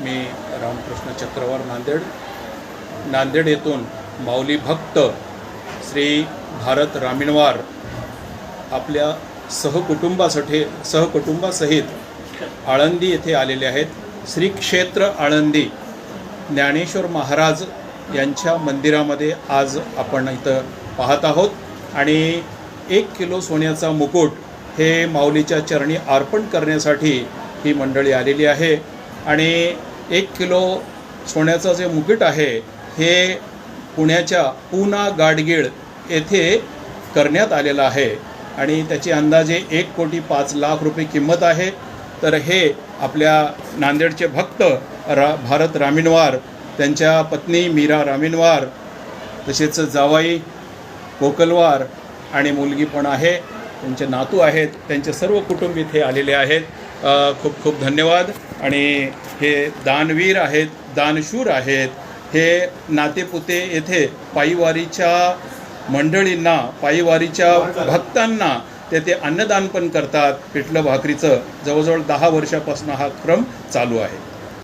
मी रामकृष्ण चक्रवार नांदेड. नांदेड येथून माऊली भक्त श्री भारत रामिणवार आपल्या सहकुटुंबासाठी सहकुटुंबासहित आळंदी येथे आलेले आहेत. श्री क्षेत्र आळंदी ज्ञानेश्वर महाराज यांच्या मंदिरामध्ये आज आपण इथं पाहत आहोत. आणि एक किलो सोन्याचा मुकुट हे माऊलीच्या चरणी अर्पण करण्यासाठी ही मंडळी आलेली आहे. आणि एक किलो सोन्याचं जे मुकुट आहे हे पुण्याच्या पूना गाडगीळ येथे करण्यात आलेलं आहे. आणि त्याची अंदाजे एक कोटी पाच लाख रुपये किंमत आहे. तर हे आपल्या नांदेडचे भक्त रा भारत रामिनवार त्यांच्या पत्नी मीरा रामिनवार तसेच जावाई कोकलवार आणि मुलगी पण आहे. त्यांचे नातू आहेत. त्यांचे सर्व कुटुंब इथे आलेले आहेत. खूप खूप धन्यवाद. आणि हे दानवीर आहेत दानशूर आहेत हे नातेपुते येथे पायीवारीच्या मंडळींना पायीवारीच्या भक्तांना ते ते अन्नदान पण करतात. पिठलं भाकरीचं जवळजवळ दहा वर्षापासून हा क्रम चालू आहे.